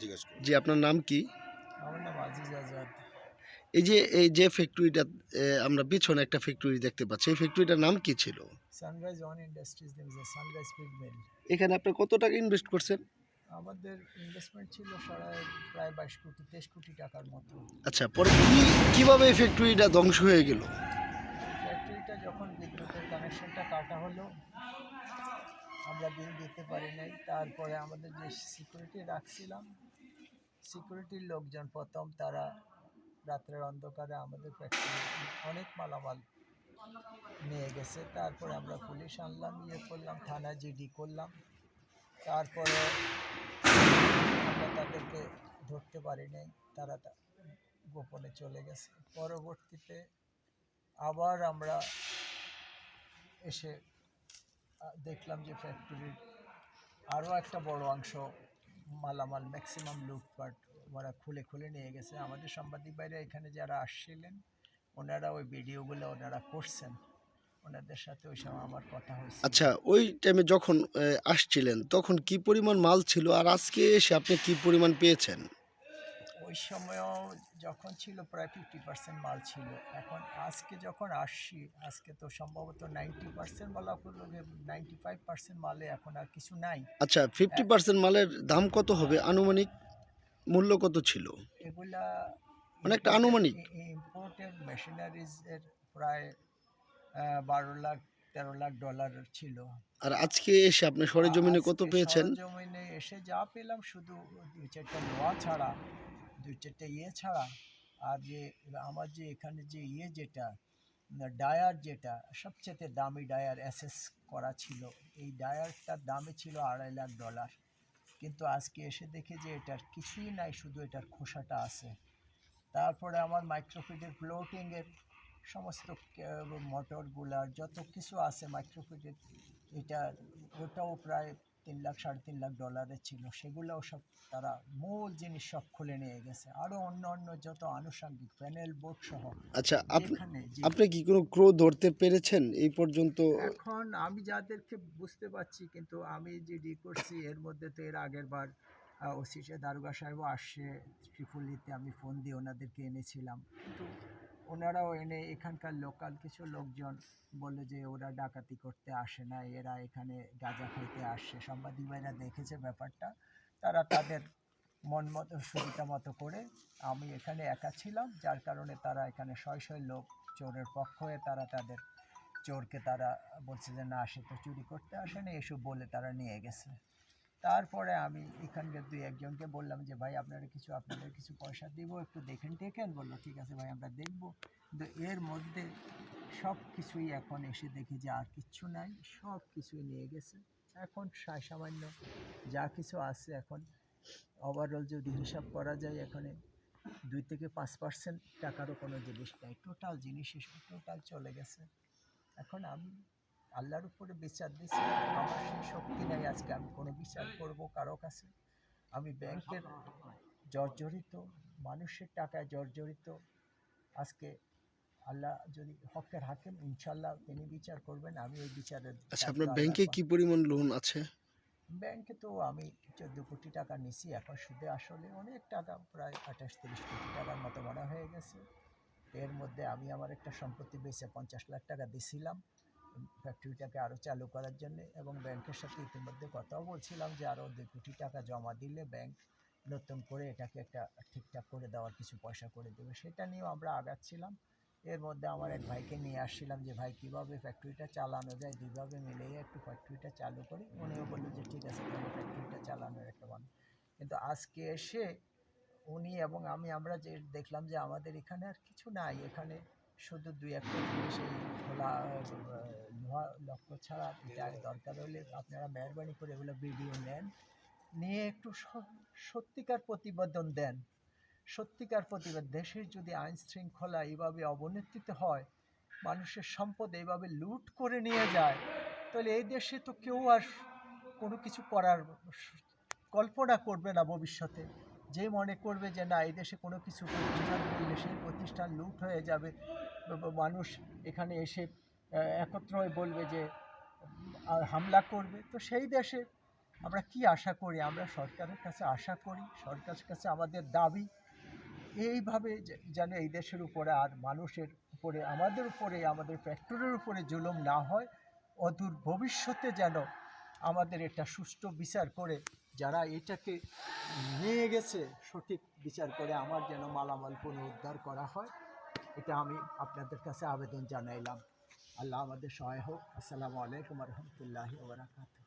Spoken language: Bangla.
জিজ্ঞেস করুন। জি আপনার নাম কি? আমার নাম আজিজ আজাদ। এই যে এই যে ফ্যাক্টরিটা আমরা পিছনে একটা ফ্যাক্টরি দেখতে পাচ্ছি এই ফ্যাক্টরিটার নাম কি ছিল? Sunrise one industries Sunrise mill এখানে আপনি কত টাকা ইনভেস্ট করছেন? আমাদের ইনভেস্টমেন্ট ছিল প্রায় বাইশ কোটি তেইশ কোটি টাকার মতো। আচ্ছা পরে কি কীভাবে এই ফ্যাক্টরিটা ধ্বংস হয়ে গেল? ফ্যাক্টরিটা যখন বিদ্যুতের কানেকশনটা কাটা হলো আমরা বিল দিতে পারি নাই। তারপরে আমাদের যে সিকিউরিটি রাখছিলাম সিকিউরিটির লোকজন প্রথম তারা রাত্রের অন্ধকারে আমাদের ফ্যাক্টরি অনেক মালামাল নিয়ে গেছে। তারপরে আমরা পুলিশ আনলাম ইয়ে করলাম থানা জিডি করলাম। তারপরে আমরা তাদেরকে ধরতে পারি তারা গোপনে চলে গেছে। পরবর্তীতে আবার আমরা এসে দেখলাম যে ফ্যাক্টরির আরও একটা বড় অংশ মালামাল ম্যাক্সিমাম লুটপাট ওরা খুলে খুলে নিয়ে গেছে। আমাদের সাংবাদিক বাইরে এখানে যারা আসছিলেন, ওনারা ওই ভিডিওগুলো ওনারা করছেন। ওনাদের সাথে ওই সময় আমার কথা হয়েছে আচ্ছা ওই টাইমে যখন আসছিলেন, তখন কি পরিমাণ মাল ছিল? আর আজকে এসে আপনি কি পরিমাণ পেয়েছেন? ওই সময়ও যখন ছিল প্রায় ফিফটি পার্সেন্ট মাল ছিল। এখন আজকে যখন আসছি আজকে তো সম্ভবত নাইনটি পার্সেন্ট বলা করল যে নাইনটি ফাইভ পার্সেন্ট মালে এখন আর কিছু নাই। আচ্ছা ফিফটি পার্সেন্ট মালের দাম কত হবে? আনুমানিক মূল্য কত ছিল? এগুলা মানে একটা আনুমানিক। ইম্পোর্টেড মেশিনারিজ এর প্রায় বারো লাখ তেরো লাখ ডলার ছিল। আর আজকে এসে আপনি সরেজমিনে কত পেয়েছেন? সরজমিনে এসে যা পেলাম শুধু দুই চারটা ছাড়া। দুই চারটা ইয়ে ছাড়া, আর যে আমার যে এখানে যে ইয়ে যেটা ডায়ার যেটা সবচেয়ে দামি ডায়ার অ্যাসেস করা ছিল। এই ডায়ারটার দামে ছিল আড়াই লাখ ডলার। কিন্তু আজকে এসে দেখে যে এটার কিছুই নাই, শুধু এটার খোসাটা আছে। তারপরে আমার মাইক্রোফিটের ফ্লোটিংয়ের সমস্ত মোটরগুলার যত কিছু আছে মাইক্রোফিটের এটা ওটাও প্রায় তিন লাখ সাড়ে তিন লাখ ডলারের ছিল। সেগুলোও সব তারা মূল জিনিস সব খুলে নিয়ে গেছে। আরও অন্য অন্য যত আনুষঙ্গিক প্যানেল বোর্ড সহ আচ্ছা আপনি কি কোনো ক্রো ধরতে পেরেছেন? এই পর্যন্ত এখন আমি যাদেরকে বুঝতে পারছি কিন্তু আমি যে ডি করছি এর মধ্যে তো এর আগের বার ওসি দারোগা সাহেবও আসছে ত্রিপুলিতে আমি ফোন দিয়ে ওনাদেরকে এনেছিলাম। কিন্তু ওনারাও এনে এখানকার লোকাল কিছু লোকজন বলল যে ওরা ডাকাতি করতে আসে না, এরা এখানে গাঁজা খাইতে আসছে সাংবাদিক ভাইরা দেখেছে ব্যাপারটা, তারা তাদের মন মতো, সুবিধা মতো করে আমি এখানে একা ছিলাম, যার কারণে তারা এখানে শয় শয় লোক, চোরের পক্ষ হয়ে তারা তাদের চোরকে তারা বলছে যে, না, সে তো চুরি করতে আসেনি, এসব বলে তারা নিয়ে গেছে। তারপরে আমি এখানকার দুই একজনকে বললাম যে, ভাই, আপনারা কিছু, আপনাদের কিছু পয়সা দিব, একটু দেখেন, টেকেন। বলল, ঠিক আছে ভাই, আমরা দেখব। কিন্তু এর মধ্যে সব কিছুই এখন এসে দেখি যে আর কিচ্ছু নাই, সব কিছুই নিয়ে গেছে। এখন সামান্য যা কিছু আছে এখন ওভারঅল যদি হিসাব করা যায়, এখানে দুই থেকে পাঁচ পার্সেন্ট টাকারও কোনো জিনিস নেই। টোটাল জিনিস টোটাল চলে গেছে। এখন আমি আল্লাহর উপরে বিচার দিচ্ছি আমার সেই শক্তি নাই আজকে আমি কোনো বিচার করব কারও কাছে। আমি ব্যাংকের জর্জরিত মানুষের টাকায় জর্জরিত। আজকে আল্লাহ যদি হকের হাকিম ইনশাল্লাহ তিনি বিচার করবেন আমি ওই বিচারের আচ্ছা আপনার ব্যাংকে কি পরিমাণ লোন আছে? ব্যাংকে তো আমি চোদ্দ কোটি টাকা নিছি এখন সুদে আসলে অনেক টাকা প্রায় আঠাশ তিরিশ কোটি টাকার মতো মনে হয়ে গেছে। এর মধ্যে আমি আমার একটা সম্পত্তি বেচে পঞ্চাশ লাখ টাকা দিছিলাম। ফ্যাক্টরিটাকে আরও চালু করার জন্য এবং ব্যাংকের সাথে ইতিমধ্যে কথাও বলছিলাম যে আরও দুই কোটি টাকা জমা দিলে ব্যাংক নতুন করে এটাকে একটা ঠিকঠাক করে দেওয়ার কিছু পয়সা করে দেবে। সেটা নিয়েও আমরা আগাচ্ছিলাম। এর মধ্যে আমার এক ভাইকে নিয়ে আসছিলাম যে, ভাই, কীভাবে ফ্যাক্টরিটা চালানো যায়? দুইভাবে মিলিয়ে একটু ফ্যাক্টরিটা চালু করি। উনিও বলল যে, ঠিক আছে, তাহলে ফ্যাক্টরিটা চালানোর একটা বান কিন্তু আজকে এসে উনি এবং আমি, আমরা যে দেখলাম যে আমাদের এখানে আর কিছু নাই। এখানে শুধু দুই একটা জিনিস, এই খোলা লক্ষ্য ছাড়া এটা দরকার হলে আপনারা মেহরবানি করে এগুলো ভিডিও নেন। নিয়ে একটু সত্যিকার প্রতিবেদন দেন। সত্যিকার প্রতিবাদ দেশের যদি আইন শৃঙ্খলা এইভাবে অবনতিতে হয়, মানুষের সম্পদ এইভাবে লুট করে নিয়ে যায়, তাহলে এই দেশে তো কেউ আর কোনো কিছু করার কল্পনা করবে না ভবিষ্যতে। যে মনে করবে যে না, এই দেশে কোনো কিছু প্রতিষ্ঠান করলে সেই প্রতিষ্ঠান লুট হয়ে যাবে। মানুষ এখানে এসে একত্র হয়ে বলবে যে হামলা করবে। তো সেই দেশে আমরা কি আশা করি? আমরা সরকারের কাছে আশা করি, সরকারের কাছে আমাদের দাবি এইভাবে যেন এই দেশের উপরে আর মানুষের উপরে, আমাদের উপরে, আমাদের ফ্যাক্টরির উপরে জুলুম না হয়, অদূর ভবিষ্যতে যেন আমাদের এটা সুষ্ঠু বিচার করে, যারা এটাকে নিয়ে গেছে, সঠিক বিচার করে আমার যেন মালামাল পুনরুদ্ধার করা হয়, এটা আমি আপনাদের কাছে আবেদন জানাইলাম। আল্লাহ আমাদের সহায় হোক। আসসালামু আলাইকুম রহমতুল্লাহি ওবরাকাতুহ